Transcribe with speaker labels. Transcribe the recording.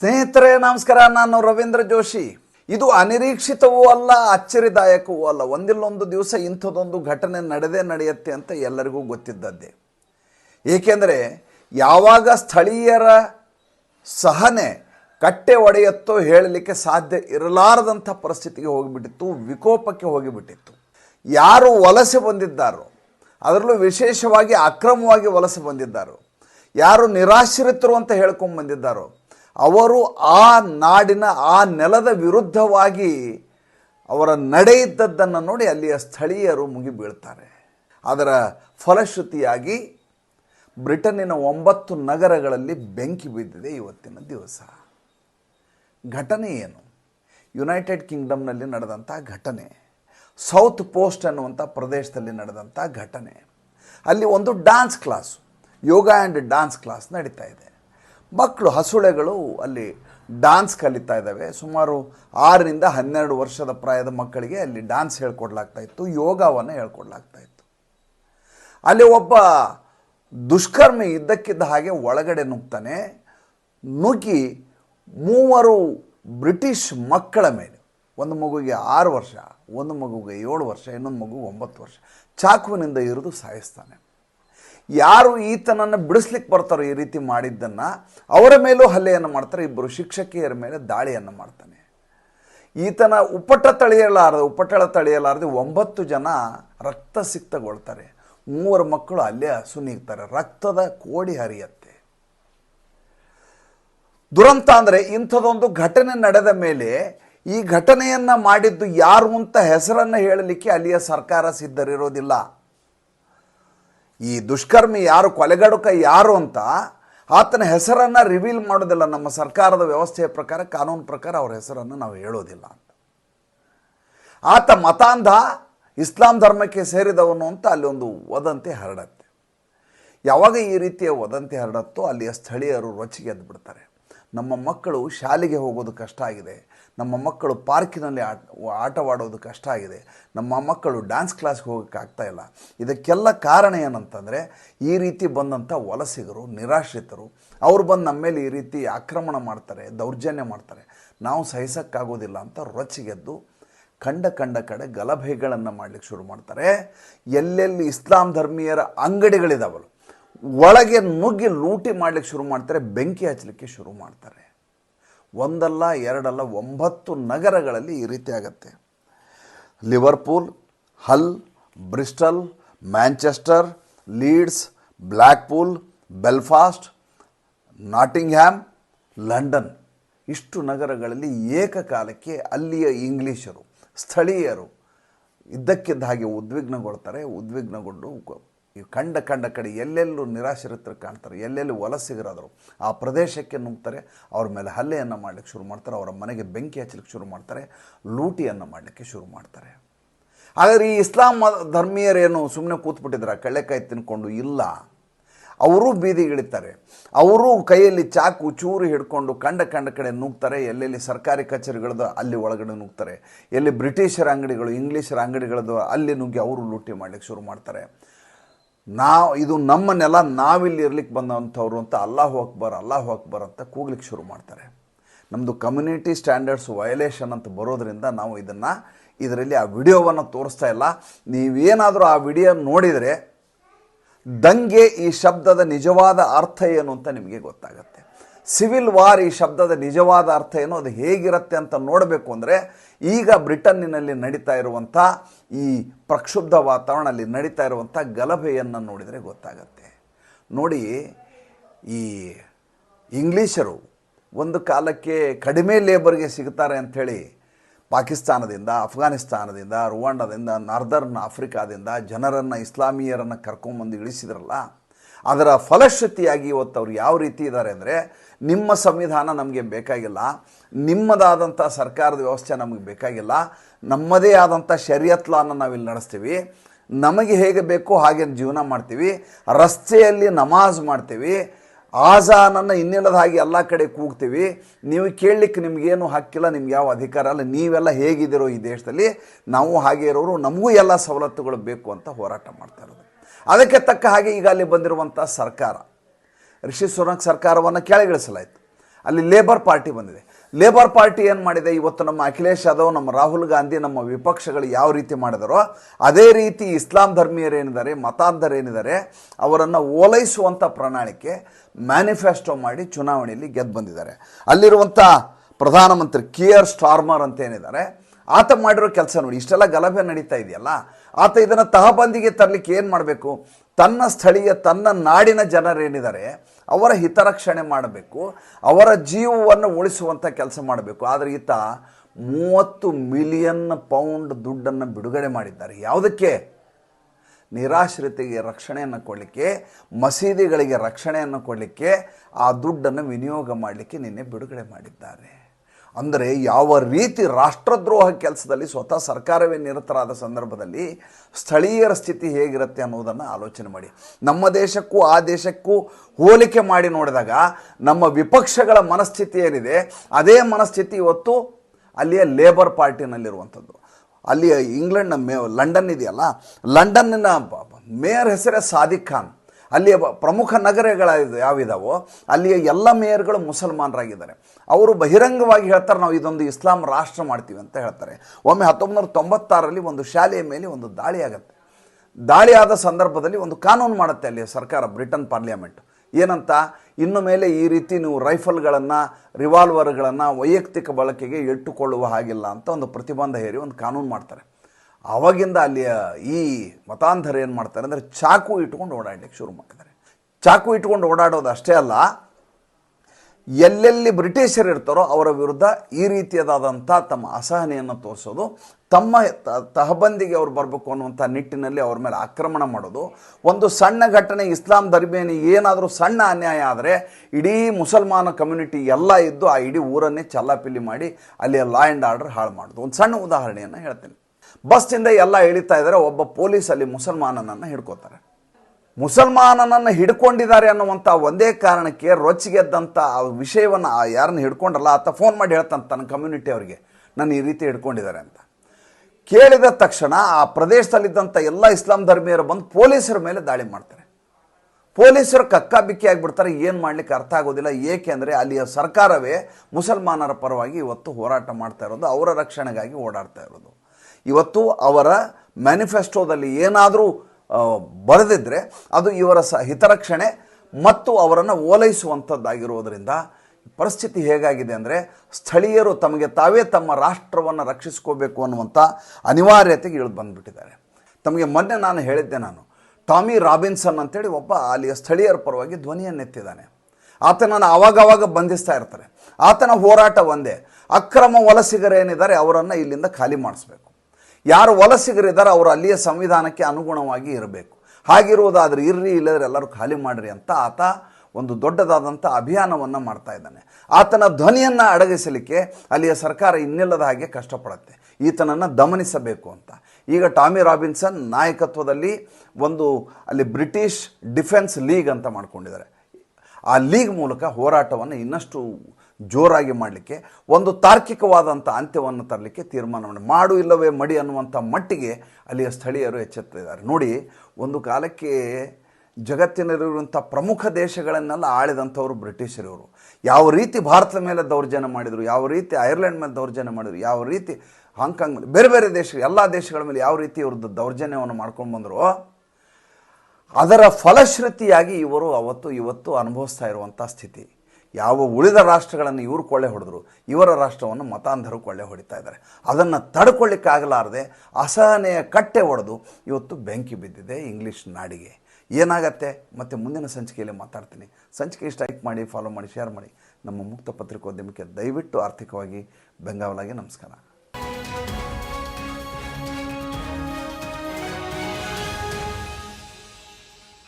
Speaker 1: ಸ್ನೇಹಿತರೆ, ನಮಸ್ಕಾರ. ನಾನು ರವೀಂದ್ರ ಜೋಶಿ. ಇದು ಅನಿರೀಕ್ಷಿತವೂ ಅಲ್ಲ, ಅಚ್ಚರಿದಾಯಕವೂ ಅಲ್ಲ. ಒಂದಿಲ್ಲೊಂದು ದಿವಸ ಇಂಥದ್ದೊಂದು ಘಟನೆ ನಡೆದೇ ನಡೆಯುತ್ತೆ ಅಂತ ಎಲ್ಲರಿಗೂ ಗೊತ್ತಿದ್ದದ್ದೇ. ಏಕೆಂದರೆ, ಯಾವಾಗ ಸ್ಥಳೀಯರ ಸಹನೆ ಕಟ್ಟೆ ಒಡೆಯತ್ತೋ ಹೇಳಲಿಕ್ಕೆ ಸಾಧ್ಯ ಇರಲಾರದಂಥ ಪರಿಸ್ಥಿತಿಗೆ ಹೋಗಿಬಿಟ್ಟಿತ್ತು, ವಿಕೋಪಕ್ಕೆ ಹೋಗಿಬಿಟ್ಟಿತ್ತು. ಯಾರು ವಲಸೆ ಬಂದಿದ್ದಾರೋ, ಅದರಲ್ಲೂ ವಿಶೇಷವಾಗಿ ಅಕ್ರಮವಾಗಿ ವಲಸೆ ಬಂದಿದ್ದಾರೋ, ಯಾರು ನಿರಾಶ್ರಿತರು ಅಂತ ಹೇಳ್ಕೊಂಡು ಬಂದಿದ್ದಾರೋ ಅವರು ಆ ನಾಡಿನ, ಆ ನೆಲದ ವಿರುದ್ಧವಾಗಿ ಅವರ ನಡೆ ಇದ್ದದ್ದನ್ನು ನೋಡಿ ಅಲ್ಲಿಯ ಸ್ಥಳೀಯರು ಮುಗಿಬೀಳ್ತಾರೆ. ಅದರ ಫಲಶ್ರುತಿಯಾಗಿ ಬ್ರಿಟನ್ನಿನ ಒಂಬತ್ತು ನಗರಗಳಲ್ಲಿ ಬೆಂಕಿ ಬಿದ್ದಿದೆ ಇವತ್ತಿನ ದಿವಸ. ಘಟನೆ ಏನು? ಯುನೈಟೆಡ್ ಕಿಂಗ್ಡಮ್ನಲ್ಲಿ ನಡೆದಂಥ ಘಟನೆ, ಸೌತ್ ಪೋಸ್ಟ್ ಅನ್ನುವಂಥ ಪ್ರದೇಶದಲ್ಲಿ ನಡೆದಂಥ ಘಟನೆ. ಅಲ್ಲಿ ಒಂದು dance class, yoga and dance class ನಡೀತಾ ಇದೆ. ಮಕ್ಕಳು ಹಸುಳೆಗಳು ಅಲ್ಲಿ ಡಾನ್ಸ್ ಕಲಿತಾ ಇದ್ದಾವೆ. ಸುಮಾರು ಆರರಿಂದ ಹನ್ನೆರಡು ವರ್ಷದ ಪ್ರಾಯದ ಮಕ್ಕಳಿಗೆ ಅಲ್ಲಿ ಡಾನ್ಸ್ ಹೇಳ್ಕೊಡ್ಲಾಗ್ತಾ ಇತ್ತು, ಯೋಗವನ್ನು ಹೇಳ್ಕೊಡ್ಲಾಗ್ತಾ ಇತ್ತು. ಅಲ್ಲಿ ಒಬ್ಬ ದುಷ್ಕರ್ಮಿ ಇದ್ದಕ್ಕಿದ್ದ ಹಾಗೆ ಒಳಗಡೆ ನುಗ್ತಾನೆ. ನುಗ್ಗಿ ಮೂವರು ಬ್ರಿಟಿಷ್ ಮಕ್ಕಳ ಮೇಲೆ, ಒಂದು ಮಗುಗೆ ಆರು ವರ್ಷ, ಒಂದು ಮಗುಗೆ ಏಳು ವರ್ಷ, ಇನ್ನೊಂದು ಮಗು ಒಂಬತ್ತು ವರ್ಷ, ಚಾಕುವಿನಿಂದ ಇರಿದು ಸಾಯಿಸ್ತಾನೆ. ಯಾರು ಈತನನ್ನು ಬಿಡಿಸ್ಲಿಕ್ಕೆ ಬರ್ತಾರೋ ಈ ರೀತಿ ಮಾಡಿದ್ದನ್ನು ಅವರ ಮೇಲೂ ಹಲ್ಲೆಯನ್ನು ಮಾಡ್ತಾರೆ ಇಬ್ಬರು ಶಿಕ್ಷಕಿಯರ ಮೇಲೆ ದಾಳಿಯನ್ನು ಮಾಡ್ತಾನೆ. ಈತನ ಉಪಟ ತಳೆಯಲಾರದೆ, ಉಪಟಳ ತಳೆಯಲಾರದೆ ಒಂಬತ್ತು ಜನ ರಕ್ತ ಸಿಕ್ತಗೊಳ್ತಾರೆ. ಮೂವರು ಮಕ್ಕಳು ಅಲ್ಲೇ ಸುನೀಗ್ತಾರೆ, ರಕ್ತದ ಕೋಡಿ ಹರಿಯತ್ತೆ. ದುರಂತ ಅಂದರೆ ಇಂಥದೊಂದು ಘಟನೆ ನಡೆದ ಮೇಲೆ ಈ ಘಟನೆಯನ್ನು ಮಾಡಿದ್ದು ಯಾರು ಅಂತ ಹೆಸರನ್ನು ಹೇಳಲಿಕ್ಕೆ ಅಲ್ಲಿಯ ಸರ್ಕಾರ ಸಿದ್ಧರಿರೋದಿಲ್ಲ. ಈ ದುಷ್ಕರ್ಮಿ ಯಾರು, ಕೊಲೆಗಡುಕ ಯಾರು ಅಂತ ಆತನ ಹೆಸರನ್ನು ರಿವೀಲ್ ಮಾಡೋದಿಲ್ಲ. ನಮ್ಮ ಸರ್ಕಾರದ ವ್ಯವಸ್ಥೆಯ ಪ್ರಕಾರ, ಕಾನೂನು ಪ್ರಕಾರ ಅವ್ರ ಹೆಸರನ್ನು ನಾವು ಹೇಳೋದಿಲ್ಲ ಅಂತ. ಆತ ಮತಾಂಧ, ಇಸ್ಲಾಂ ಧರ್ಮಕ್ಕೆ ಸೇರಿದವನು ಅಂತ ಅಲ್ಲಿ ಒಂದು ವದಂತಿ ಹರಡತ್ತೆ. ಯಾವಾಗ ಈ ರೀತಿಯ ವದಂತಿ ಹರಡತ್ತೋ, ಅಲ್ಲಿಯ ಸ್ಥಳೀಯರು ರೊಚ್ಚಿಗೆದ್ದು ಬಿಡ್ತಾರೆ ನಮ್ಮ ಮಕ್ಕಳು ಶಾಲೆಗೆ ಹೋಗೋದು ಕಷ್ಟ ಆಗಿದೆ. ನಮ್ಮ ಮಕ್ಕಳು ಪಾರ್ಕಿನಲ್ಲಿ ಆಟ, ಆಟವಾಡೋದು ಕಷ್ಟ ಆಗಿದೆ. ನಮ್ಮ ಮಕ್ಕಳು ಡ್ಯಾನ್ಸ್ ಕ್ಲಾಸ್ಗೆ ಹೋಗೋಕ್ಕಾಗ್ತಾ ಇಲ್ಲ. ಇದಕ್ಕೆಲ್ಲ ಕಾರಣ ಏನಂತಂದರೆ, ಈ ರೀತಿ ಬಂದಂಥ ವಲಸಿಗರು, ನಿರಾಶ್ರಿತರು, ಅವ್ರು ಬಂದು ನಮ್ಮ ಮೇಲೆ ಈ ರೀತಿ ಆಕ್ರಮಣ ಮಾಡ್ತಾರೆ, ದೌರ್ಜನ್ಯ ಮಾಡ್ತಾರೆ. ನಾವು ಸಹಿಸೋಕ್ಕಾಗೋದಿಲ್ಲ ಅಂತ ರೊಚ್ಚಿಗೆದ್ದು ಕಂಡ ಕಂಡ ಕಡೆ ಗಲಭೆಗಳನ್ನು ಮಾಡಲಿಕ್ಕೆ ಶುರು ಮಾಡ್ತಾರೆ. ಎಲ್ಲೆಲ್ಲಿ ಇಸ್ಲಾಂ ಧರ್ಮೀಯರ ಅಂಗಡಿಗಳಿದಾವಲ್ಲ ಒಳಗೆ ನುಗ್ಗಿ ಲೂಟಿ ಮಾಡಲಿಕ್ಕೆ ಶುರು ಮಾಡ್ತಾರೆ, ಬೆಂಕಿ ಹಚ್ಚಲಿಕ್ಕೆ ಶುರು ಮಾಡ್ತಾರೆ. ಒಂದಲ್ಲ, ಎರಡಲ್ಲ, ಒಂಬತ್ತು ನಗರಗಳಲ್ಲಿ ಈ ರೀತಿ ಆಗತ್ತೆ. Liverpool, Hull, Bristol, Manchester, Leeds, Blackpool, Belfast, Nottingham, London ಇಷ್ಟು ನಗರಗಳಲ್ಲಿ ಏಕಕಾಲಕ್ಕೆ ಅಲ್ಲಿಯ ಇಂಗ್ಲೀಷರು, ಸ್ಥಳೀಯರು ಇದ್ದಕ್ಕಿದ್ದ ಹಾಗೆ ಉದ್ವಿಗ್ನಗೊಳ್ತಾರೆ, ಉದ್ವಿಗ್ನಗೊಂಡು ಈ ಕಂಡ ಕಂಡ ಕಡೆ ಎಲ್ಲೆಲ್ಲೂ ನಿರಾಶ್ರಿತರು ಕಾಣ್ತಾರೆ, ಎಲ್ಲೆಲ್ಲಿ ವಲಸಿಗರಾದರು ಆ ಪ್ರದೇಶಕ್ಕೆ ನುಗ್ತಾರೆ, ಅವ್ರ ಮೇಲೆ ಹಲ್ಲೆಯನ್ನು ಮಾಡಲಿಕ್ಕೆ ಶುರು ಮಾಡ್ತಾರೆ, ಅವರ ಮನೆಗೆ ಬೆಂಕಿ ಹಚ್ಚಲಿಕ್ಕೆ ಶುರು ಮಾಡ್ತಾರೆ, ಲೂಟಿಯನ್ನು ಮಾಡಲಿಕ್ಕೆ ಶುರು ಮಾಡ್ತಾರೆ. ಆದರೆ ಈ ಇಸ್ಲಾಂ ಧರ್ಮೀಯರೇನು ಸುಮ್ಮನೆ ಕೂತ್ಬಿಟ್ಟಿದ್ರೆ ಕಳ್ಳೆಕಾಯಿ ತಿನ್ಕೊಂಡು? ಇಲ್ಲ. ಅವರೂ ಬೀದಿಗಿಳಿತಾರೆ ಅವರೂ ಕೈಯಲ್ಲಿ ಚಾಕು ಚೂರು ಹಿಡ್ಕೊಂಡು ಕಂಡ ಕಂಡ ಕಡೆ ನುಗ್ತಾರೆ. ಎಲ್ಲೆಲ್ಲಿ ಸರ್ಕಾರಿ ಕಚೇರಿಗಳದ್ದು ಅಲ್ಲಿ ಒಳಗಡೆ ನುಗ್ತಾರೆ. ಎಲ್ಲಿ ಬ್ರಿಟಿಷರ ಅಂಗಡಿಗಳು, ಇಂಗ್ಲೀಷರ ಅಂಗಡಿಗಳದ್ದು ಅಲ್ಲಿ ನುಗ್ಗಿ ಅವರು ಲೂಟಿ ಮಾಡಲಿಕ್ಕೆ ಶುರು ಮಾಡ್ತಾರೆ. ನಾವು, ಇದು ನಮ್ಮ ನೆಲ, ನಾವಿಲ್ಲಿ ಇರ್ಲಿಕ್ಕೆ ಬಂದಂಥವ್ರು ಅಂತ ಅಲ್ಲಾಹು ಅಕ್ಬರ್ ಅಲ್ಲಾಹು ಅಕ್ಬರ್ ಅಂತ ಕೂಗ್ಲಿಕ್ಕೆ ಶುರು ಮಾಡ್ತಾರೆ. ನಮ್ಮದು ಕಮ್ಯುನಿಟಿ ಸ್ಟ್ಯಾಂಡರ್ಡ್ಸ್ ವಯಲೇಷನ್ ಅಂತ ಬರೋದ್ರಿಂದ ನಾವು ಇದನ್ನು ಇದರಲ್ಲಿ ಆ ವಿಡಿಯೋವನ್ನು ತೋರಿಸ್ತಾ ಇಲ್ಲ. ನೀವೇನಾದರೂ ಆ ವಿಡಿಯೋ ನೋಡಿದರೆ, ದಂಗೆ ಈ ಶಬ್ದದ ನಿಜವಾದ ಅರ್ಥ ಏನು ಅಂತ ನಿಮಗೆ ಗೊತ್ತಾಗುತ್ತೆ. ಸಿವಿಲ್ ವಾರ್ ಈ ಶಬ್ದದ ನಿಜವಾದ ಅರ್ಥ ಏನು? ಅದು ಹೇಗಿರುತ್ತೆ ಅಂತ ನೋಡಬೇಕು ಅಂದರೆ ಈಗ ಬ್ರಿಟನ್ನಿನಲ್ಲಿ ನಡೀತಾ ಇರುವಂಥ ಈ ಪ್ರಕ್ಷುಬ್ಧ ವಾತಾವರಣ ಅಲ್ಲಿ ನಡೀತಾ ಇರುವಂಥ ಗಲಭೆಯನ್ನು ನೋಡಿದರೆ ಗೊತ್ತಾಗತ್ತೆ. ನೋಡಿ, ಈ ಇಂಗ್ಲೀಷರು ಒಂದು ಕಾಲಕ್ಕೆ ಕಡಿಮೆ ಲೇಬರ್ಗೆ ಸಿಗ್ತಾರೆ ಅಂಥೇಳಿ ಪಾಕಿಸ್ತಾನದಿಂದ ಅಫ್ಘಾನಿಸ್ತಾನದಿಂದ ರುವಾಂಡದಿಂದ, ನಾರ್ದರ್ನ್ ಆಫ್ರಿಕಾದಿಂದ ಜನರನ್ನು, ಇಸ್ಲಾಮಿಯರನ್ನು ಕರ್ಕೊಂಬಂದು ಇಳಿಸಿದ್ರಲ್ಲ ಅದರ ಫಲಶ್ರುತಿಯಾಗಿ ಇವತ್ತು ಅವರು ಯಾವ ರೀತಿ ಇದ್ದಾರೆ ಅಂದರೆ ನಿಮ್ಮ ಸಂವಿಧಾನ ನಮಗೆ ಬೇಕಾಗಿಲ್ಲ ನಿಮ್ಮದಾದಂಥ ಸರ್ಕಾರದ ವ್ಯವಸ್ಥೆ ನಮಗೆ ಬೇಕಾಗಿಲ್ಲ, ನಮ್ಮದೇ ಆದಂಥ ಶರಿಯತ್ ಲಾನ ನಾವಿಲ್ಲಿ ನಡೆಸ್ತೀವಿ, ನಮಗೆ ಹೇಗೆ ಬೇಕೋ ಹಾಗೆ ಜೀವನ ಮಾಡ್ತೀವಿ, ರಸ್ತೆಯಲ್ಲಿ ನಮಾಜ್ ಮಾಡ್ತೀವಿ, ಆಜಾನನ್ನು ಇನ್ನಿಲ್ಲದ ಹಾಗೆ ಎಲ್ಲ ಕಡೆ ಕೂಗ್ತೀವಿ, ನೀವು ಕೇಳಲಿಕ್ಕೆ ನಿಮಗೇನು ಹಕ್ಕಿಲ್ಲ, ನಿಮ್ಗೆ ಯಾವ ಅಧಿಕಾರ ಅಲ್ಲ ನೀವೆಲ್ಲ ಹೇಗಿದ್ದೀರೋ ಈ ದೇಶದಲ್ಲಿ, ನಾವು ಹಾಗೆ ಇರೋರು, ನಮಗೂ ಎಲ್ಲ ಸವಲತ್ತುಗಳು ಬೇಕು ಅಂತ ಹೋರಾಟ ಮಾಡ್ತಾ ಇರೋದು. ಅದಕ್ಕೆ ತಕ್ಕ ಹಾಗೆ ಈಗ ಅಲ್ಲಿ ಬಂದಿರುವಂಥ ಸರ್ಕಾರ. ರಿಷಿ ಸುನಕ್ ಸರ್ಕಾರವನ್ನು ಕೆಳಗಿಳಿಸಲಾಯಿತು. ಅಲ್ಲಿ ಲೇಬರ್ ಪಾರ್ಟಿ ಬಂದಿದೆ. ಲೇಬರ್ ಪಾರ್ಟಿ ಏನು ಮಾಡಿದೆ? ಇವತ್ತು ನಮ್ಮ ಅಖಿಲೇಶ್ ಯಾದವ್, ನಮ್ಮ ರಾಹುಲ್ ಗಾಂಧಿ, ನಮ್ಮ ವಿಪಕ್ಷಗಳು ಯಾವ ರೀತಿ ಮಾಡಿದರೋ ಅದೇ ರೀತಿ ಇಸ್ಲಾಂ ಧರ್ಮೀಯರೇನಿದ್ದಾರೆ ಮತಾಂಧರೇನಿದ್ದಾರೆ ಅವರನ್ನು ಓಲೈಸುವಂಥ ಪ್ರಣಾಳಿಕೆ ಮ್ಯಾನಿಫೆಸ್ಟೋ ಮಾಡಿ ಚುನಾವಣೆಯಲ್ಲಿ ಗೆದ್ದು ಬಂದಿದ್ದಾರೆ. ಅಲ್ಲಿರುವಂಥ ಪ್ರಧಾನಮಂತ್ರಿ ಕಿಯರ್ ಸ್ಟಾರ್ಮರ್ ಅಂತ ಏನಿದ್ದಾರೆ, ಆತ ಮಾಡಿರೋ ಕೆಲಸ ನೋಡಿ, ಇಷ್ಟೆಲ್ಲ ಗಲಭೆ ನಡೀತಾ ಇದೆಯಲ್ಲ ಆತ ಇದನ್ನು ತಹಬಂದಿಗೆ ತರಲಿಕ್ಕೆ ಏನು ಮಾಡಬೇಕು? ತನ್ನ ಸ್ಥಳೀಯ, ತನ್ನ ನಾಡಿನ ಜನರೇನಿದ್ದಾರೆ ಅವರ ಹಿತರಕ್ಷಣೆ ಮಾಡಬೇಕು, ಅವರ ಜೀವವನ್ನು ಉಳಿಸುವಂಥ ಕೆಲಸ ಮಾಡಬೇಕು. ಆದರೆ ಈತ ಮೂವತ್ತು ಮಿಲಿಯನ್ ಪೌಂಡ್ ದುಡ್ಡನ್ನು ಬಿಡುಗಡೆ ಮಾಡಿದ್ದಾರೆ. ಯಾವುದಕ್ಕೆ? ನಿರಾಶ್ರಿತಿಗೆ ರಕ್ಷಣೆಯನ್ನು ಕೊಡಲಿಕ್ಕೆ, ಮಸೀದಿಗಳಿಗೆ ರಕ್ಷಣೆಯನ್ನು ಕೊಡಲಿಕ್ಕೆ, ಆ ದುಡ್ಡನ್ನು ವಿನಿಯೋಗ ಮಾಡಲಿಕ್ಕೆ ನಿನ್ನೆ ಬಿಡುಗಡೆ ಮಾಡಿದ್ದಾರೆ. ಅಂದರೆ ಯಾವ ರೀತಿ ರಾಷ್ಟ್ರದ್ರೋಹ ಕೆಲಸದಲ್ಲಿ ಸ್ವತಃ ಸರ್ಕಾರವೇ ನಿರತರಾದ ಸಂದರ್ಭದಲ್ಲಿ ಸ್ಥಳೀಯರ ಸ್ಥಿತಿ ಹೇಗಿರುತ್ತೆ ಅನ್ನೋದನ್ನು ಆಲೋಚನೆ ಮಾಡಿ. ನಮ್ಮ ದೇಶಕ್ಕೂ ಆ ದೇಶಕ್ಕೂ ಹೋಲಿಕೆ ಮಾಡಿ ನೋಡಿದಾಗ ನಮ್ಮ ವಿಪಕ್ಷಗಳ ಮನಸ್ಥಿತಿ ಏನಿದೆ, ಅದೇ ಮನಸ್ಥಿತಿ ಇವತ್ತು ಅಲ್ಲಿಯ ಲೇಬರ್ ಪಾರ್ಟಿನಲ್ಲಿರುವಂಥದ್ದು. ಅಲ್ಲಿಯ ಇಂಗ್ಲೆಂಡ್ನ ಮೇ, ಲಂಡನ್ ಇದೆಯಲ್ಲ ಲಂಡನ್ನಿನ ಮೇಯರ್ ಹೆಸರೇ ಸಾದಿಕ್ ಖಾನ್. ಅಲ್ಲಿಯ ಪ್ರಮುಖ ನಗರಗಳ ಯಾವಿದಾವೋ, ಅಲ್ಲಿಯ ಎಲ್ಲ ಮೇಯರ್ಗಳು ಮುಸಲ್ಮಾನರಾಗಿದ್ದಾರೆ. ಅವರು ಬಹಿರಂಗವಾಗಿ ಹೇಳ್ತಾರೆ, ನಾವು ಇದೊಂದು ಇಸ್ಲಾಂ ರಾಷ್ಟ್ರ ಮಾಡ್ತೀವಿ ಅಂತ ಹೇಳ್ತಾರೆ. ಒಮ್ಮೆ ಹತ್ತೊಂಬತ್ತು ನೂರ ತೊಂಬತ್ತಾರರಲ್ಲಿ ಒಂದು ಶಾಲೆಯ ಮೇಲೆ ಒಂದು ದಾಳಿ ಆಗುತ್ತೆ. ದಾಳಿ ಆದ ಸಂದರ್ಭದಲ್ಲಿ ಒಂದು ಕಾನೂನು ಮಾಡುತ್ತೆ ಅಲ್ಲಿ ಸರ್ಕಾರ, ಬ್ರಿಟನ್ ಪಾರ್ಲಿಯಾಮೆಂಟ್ ಏನಂತ? ಇನ್ನು ಮೇಲೆ ಈ ರೀತಿ ನೀವು ರೈಫಲ್ಗಳನ್ನು, ರಿವಾಲ್ವರ್ಗಳನ್ನು ವೈಯಕ್ತಿಕ ಬಳಕೆಗೆ ಇಟ್ಟುಕೊಳ್ಳುವ ಹಾಗಿಲ್ಲ ಅಂತ ಒಂದು ಪ್ರತಿಬಂಧ ಹೇರಿ ಒಂದು ಕಾನೂನು ಮಾಡ್ತಾರೆ. ಆವಾಗಿಂದ ಅಲ್ಲಿಯ ಈ ಮತಾಂಧರು ಏನು ಮಾಡ್ತಾರೆ ಅಂದರೆ ಚಾಕು ಇಟ್ಕೊಂಡು ಓಡಾಡಲಿಕ್ಕೆ ಶುರು ಮಾಡಿದ್ದಾರೆ ಚಾಕು ಇಟ್ಕೊಂಡು ಓಡಾಡೋದು ಅಷ್ಟೇ ಅಲ್ಲ, ಎಲ್ಲೆಲ್ಲಿ ಬ್ರಿಟಿಷರು ಇರ್ತಾರೋ ಅವರ ವಿರುದ್ಧ ಈ ರೀತಿಯಾದಂಥ ತಮ್ಮ ಅಸಹನೆಯನ್ನು ತೋರಿಸೋದು, ತಮ್ಮ ತಹಬಂದಿಗೆ ಅವ್ರು ಬರಬೇಕು ಅನ್ನುವಂಥ ನಿಟ್ಟಿನಲ್ಲಿ ಅವ್ರ ಮೇಲೆ ಆಕ್ರಮಣ ಮಾಡೋದು. ಒಂದು ಸಣ್ಣ ಘಟನೆ, ಇಸ್ಲಾಂ ಧರ್ಮೇನಿ ಏನಾದರೂ ಸಣ್ಣ ಅನ್ಯಾಯ ಆದರೆ ಇಡೀ ಮುಸಲ್ಮಾನ ಕಮ್ಯುನಿಟಿ ಎಲ್ಲ ಇದ್ದು ಆ ಇಡೀ ಊರನ್ನೇ ಚಲ್ಲಾಪಿಲ್ಲಿ ಮಾಡಿ ಅಲ್ಲಿಯ ಲಾ ಆ್ಯಂಡ್ ಆರ್ಡರ್ ಹಾಳು ಮಾಡೋದು. ಒಂದು ಸಣ್ಣ ಉದಾಹರಣೆಯನ್ನು ಹೇಳ್ತೀನಿ. ಬಸ್ಸಿಂದ ಎಲ್ಲ ಇಳಿತಾ ಇದ್ದಾರೆ, ಒಬ್ಬ ಪೊಲೀಸ್ ಅಲ್ಲಿ ಮುಸಲ್ಮಾನನನ್ನು ಹಿಡ್ಕೋತಾರೆ. ಮುಸಲ್ಮಾನನನ್ನು ಹಿಡ್ಕೊಂಡಿದ್ದಾರೆ ಅನ್ನುವಂಥ ಒಂದೇ ಕಾರಣಕ್ಕೆ ರೊಚ್ಚಿಗೆದ್ದಂಥ ಆ ವಿಷಯವನ್ನು ಯಾರನ್ನ ಹಿಡ್ಕೊಂಡ್ರಲ್ಲ, ಆತ ಫೋನ್ ಮಾಡಿ ಹೇಳ್ತಾನೆ ತನ್ನ ಕಮ್ಯುನಿಟಿ ಅವರಿಗೆ, ನಾನು ಈ ರೀತಿ ಹಿಡ್ಕೊಂಡಿದ್ದಾರೆ ಅಂತ. ಕೇಳಿದ ತಕ್ಷಣ ಆ ಪ್ರದೇಶದಲ್ಲಿದ್ದಂಥ ಎಲ್ಲ ಇಸ್ಲಾಂ ಧರ್ಮೀಯರು ಬಂದು ಪೊಲೀಸರ ಮೇಲೆ ದಾಳಿ ಮಾಡ್ತಾರೆ. ಪೊಲೀಸರು ಕಕ್ಕಾಬಿಕ್ಕಿ ಆಗಿಬಿಡ್ತಾರೆ, ಏನು ಮಾಡಲಿಕ್ಕೆ ಅರ್ಥ ಆಗೋದಿಲ್ಲ, ಏಕೆ ಅಂದರೆ ಅಲ್ಲಿಯ ಸರ್ಕಾರವೇ ಮುಸಲ್ಮಾನರ ಪರವಾಗಿ ಇವತ್ತು ಹೋರಾಟ ಮಾಡ್ತಾ ಇರೋದು, ಅವರ ರಕ್ಷಣೆಗಾಗಿ ಓಡಾಡ್ತಾ ಇರೋದು. ಇವತ್ತು ಅವರ ಮ್ಯಾನಿಫೆಸ್ಟೋದಲ್ಲಿ ಏನಾದರೂ ಬರೆದಿದ್ದರೆ ಅದು ಇವರ ಸ, ಹಿತರಕ್ಷಣೆ ಮತ್ತು ಅವರನ್ನು ಓಲೈಸುವಂಥದ್ದಾಗಿರುವುದರಿಂದ ಪರಿಸ್ಥಿತಿ ಹೇಗಾಗಿದೆ ಅಂದರೆ ಸ್ಥಳೀಯರು ತಮಗೆ ತಾವೇ ತಮ್ಮ ರಾಷ್ಟ್ರವನ್ನು ರಕ್ಷಿಸ್ಕೋಬೇಕು ಅನ್ನುವಂಥ ಅನಿವಾರ್ಯತೆಗೆ ಇಳಿದು ಬಂದುಬಿಟ್ಟಿದ್ದಾರೆ. ತಮಗೆ ಮೊನ್ನೆ ನಾನು ಹೇಳಿದ್ದೆ ನಾನು, ಟಾಮಿ ರಾಬಿನ್ಸನ್ ಅಂತೇಳಿ ಒಬ್ಬ ಅಲ್ಲಿಯ ಸ್ಥಳೀಯರ ಪರವಾಗಿ ಧ್ವನಿಯನ್ನೆತ್ತಿದ್ದಾನೆ ಆತನನ್ನು ಆವಾಗವಾಗ ಬಂಧಿಸ್ತಾ ಇರ್ತಾರೆ. ಆತನ ಹೋರಾಟ ಒಂದೇ, ಅಕ್ರಮ ವಲಸಿಗರೇನಿದ್ದಾರೆ ಅವರನ್ನು ಇಲ್ಲಿಂದ ಖಾಲಿ ಮಾಡಿಸ್ಬೇಕು. ಯಾರು ವಲಸಿಗರಿದ್ದಾರೆ ಅವರು ಅಲ್ಲಿಯ ಸಂವಿಧಾನಕ್ಕೆ ಅನುಗುಣವಾಗಿ ಇರಬೇಕು. ಹಾಗಿರುವುದಾದ್ರೆ ಇರ್ರಿ ಇಲ್ಲದ್ರೆ ಎಲ್ಲರೂ ಖಾಲಿ ಮಾಡಿರಿ ಅಂತ ಆತ ಒಂದು ದೊಡ್ಡದಾದಂಥ ಅಭಿಯಾನವನ್ನು ಮಾಡ್ತಾ ಇದ್ದಾನೆ. ಆತನ ಧ್ವನಿಯನ್ನು ಅಡಗಿಸಲಿಕ್ಕೆ ಅಲ್ಲಿಯ ಸರ್ಕಾರ ಇನ್ನಿಲ್ಲದ ಹಾಗೆ ಕಷ್ಟಪಡುತ್ತೆ. ಈತನನ್ನು ದಮನಿಸಬೇಕು ಅಂತ. ಈಗ ಟಾಮಿ ರಾಬಿನ್ಸನ್ ನಾಯಕತ್ವದಲ್ಲಿ ಒಂದು ಅಲ್ಲಿ ಬ್ರಿಟಿಷ್ ಡಿಫೆನ್ಸ್ ಲೀಗ್ ಅಂತ ಮಾಡ್ಕೊಂಡಿದ್ದಾರೆ. ಆ ಲೀಗ್ ಮೂಲಕ ಹೋರಾಟವನ್ನು ಇನ್ನಷ್ಟು ಜೋರಾಗಿ ಮಾಡಲಿಕ್ಕೆ, ಒಂದು ತಾರ್ಕಿಕವಾದಂಥ ಅಂತ್ಯವನ್ನು ತರಲಿಕ್ಕೆ ತೀರ್ಮಾನ ಮಾಡಿ ಮಾಡು ಇಲ್ಲವೇ ಮಡಿ ಅನ್ನುವಂಥ ಮಟ್ಟಿಗೆ ಅಲ್ಲಿಯ ಸ್ಥಳೀಯರು ಎಚ್ಚೆತ್ತಿದ್ದಾರೆ ನೋಡಿ, ಒಂದು ಕಾಲಕ್ಕೆ ಜಗತ್ತಿನಲ್ಲಿರುವಂಥ ಪ್ರಮುಖ ದೇಶಗಳನ್ನೆಲ್ಲ ಆಳಿದಂಥವರು ಬ್ರಿಟಿಷರವರು. ಯಾವ ರೀತಿ ಭಾರತದ ಮೇಲೆ ದೌರ್ಜನ್ಯ ಮಾಡಿದರು, ಯಾವ ರೀತಿ ಐರ್ಲೆಂಡ್ ಮೇಲೆ ದೌರ್ಜನ್ಯ ಮಾಡಿದರು, ಯಾವ ರೀತಿ ಹಾಂಕಾಂಗ್ ಮೇಲೆ, ಬೇರೆ ಬೇರೆ ದೇಶ, ಎಲ್ಲ ದೇಶಗಳ ಮೇಲೆ ಯಾವ ರೀತಿ ಇವ್ರದ್ದು ದೌರ್ಜನ್ಯವನ್ನು ಮಾಡ್ಕೊಂಡು ಬಂದರು, ಅದರ ಫಲಶ್ರುತಿಯಾಗಿ ಇವರು ಅವತ್ತು ಇವತ್ತು ಅನುಭವಿಸ್ತಾ ಇರುವಂಥ ಸ್ಥಿತಿ. ಯಾವ ಉಳಿದ ರಾಷ್ಟ್ರಗಳನ್ನು ಇವರು ಕೊಳ್ಳೆ ಹೊಡೆದ್ರು, ಇವರ ರಾಷ್ಟ್ರವನ್ನು ಮತಾಂಧರು ಕೊಳ್ಳೆ ಹೊಡಿತಾ ಇದ್ದಾರೆ. ಅದನ್ನು ತಡ್ಕೊಳ್ಳಿಕ್ಕಾಗಲಾರದೆ ಅಸಹನೆಯ ಕಟ್ಟೆ ಒಡೆದು ಇವತ್ತು ಬೆಂಕಿ ಬಿದ್ದಿದೆ ಇಂಗ್ಲೀಷ್ ನಾಡಿಗೆ. ಏನಾಗತ್ತೆ? ಮತ್ತು ಮುಂದಿನ ಸಂಚಿಕೆಯಲ್ಲಿ ಮಾತಾಡ್ತೀನಿ. ಸಂಚಿಕೆ ಸ್ಟ್ರೈಕ್ ಮಾಡಿ, ಫಾಲೋ ಮಾಡಿ, ಶೇರ್ ಮಾಡಿ. ನಮ್ಮ ಮುಕ್ತ ಪತ್ರಿಕೋದ್ಯಮಕ್ಕೆ ದಯವಿಟ್ಟು ಆರ್ಥಿಕವಾಗಿ ಬೆಂಗಾವಲಾಗಿ ನಮಸ್ಕಾರ.